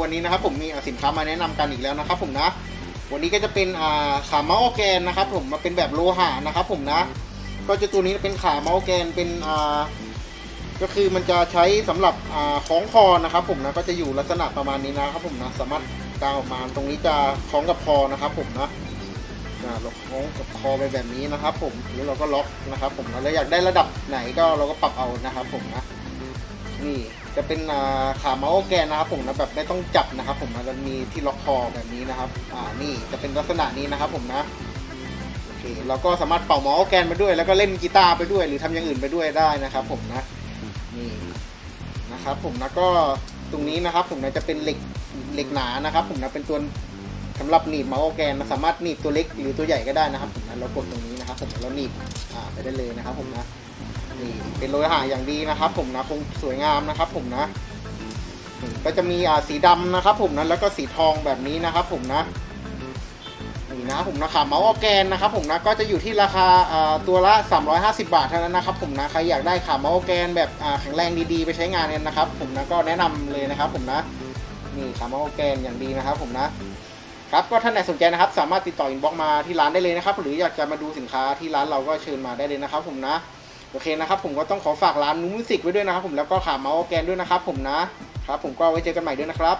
วันนี้นะครับผมมีสินค้ามาแนะนำกันอีกแล้วนะครับผมนะ วันนี้ก็จะเป็นอ่าขาเมาส์ออร์แกนนะครับผมมาเป็นแบบโลหะนะครับผมนะ ก็จะตัวนี้เป็นขาเมาส์ออร์แกนเป็นอ่าก็คือมันจะใช้สำหรับอ่าคล้องคอนะครับผมนะก็จะอยู่ลักษณะประมาณนี้นะครับผมนะสามารถกางออกมาตรงนี้จะคล้องกับคอนะครับผมนะเราคล้องกับคอไปแบบนี้นะครับ ผมแล้วเราก็ล็อกนะครับ ผมแล้วอยากได้ระดับไหนก็เราก็ปรับเอานะครับผมนะ นี่จะเป็นขาเมาส์แกนนะครับผมนะแบบไม่ต้องจับนะครับผมนะจะมีที่ล็อกคอแบบนี้นะครับ อ่านี่จะเป็นลักษณะนี้นะครับผมนะโอเคเราก็สามารถเป่าเมาส์แกนไปด้วย แล้วก็เล่นกีตาร์ไปด้วย หรือทำอย่างอื่นไปด้วยได้นะครับ ผมนะนี่นะครับผมนะก็ตรงนี้นะครับ ผมนะจะเป็นเหล็กเหล็กหนานะครับ ผมนะเป็นตัวสำหรับหนีบเมาส์แกนนะสามารถหนีบตัวเล็กหรือตัวใหญ่ก็ได้นะครับผมนะเรากดตรงนี้นะครับ ผมแล้วหนีบอ่าไปได้เลยนะครับ ผมนะ นี่เป็นโลหะอย่างดีนะครับ ผมนะคงสวยงามนะครับ ผมนะ ก็จะมีอ่าสีดำนะครับ ผมนะแล้วก็สีทองแบบนี้นะครับ ผมนะนี่นะผมนะขาเมาส์ออแกนนะครับ ผมนะก็จะอยู่ที่ราคาอ่าตัวละ 350 บาทเท่านั้นนะครับ ผมนะใครอยากได้ขาเมาส์ออแกนแบบอ่าแข็งแรงดีๆ ไปใช้งานกันนะครับ ผมนะก็แนะนำเลยนะครับ ผมนะนี่ขาเมาส์ออแกนอย่างดีนะครับ ผมนะครับก็ท่านไหนสนใจนะครับ สามารถติดต่ออินบ็อกมาที่ร้านได้เลยนะครับ หรืออยากจะมาดูสินค้าที่ร้านเราก็เชิญมาได้เลยนะครับ ผมนะ โอเคนะครับผมก็ต้องขอฝากร้านนูมิวสิกไว้ด้วยนะครับผมแล้วก็ขาเมาส์แกนด้วยนะครับผมนะครับผมก็ไว้เจอกันใหม่ด้วยนะครับ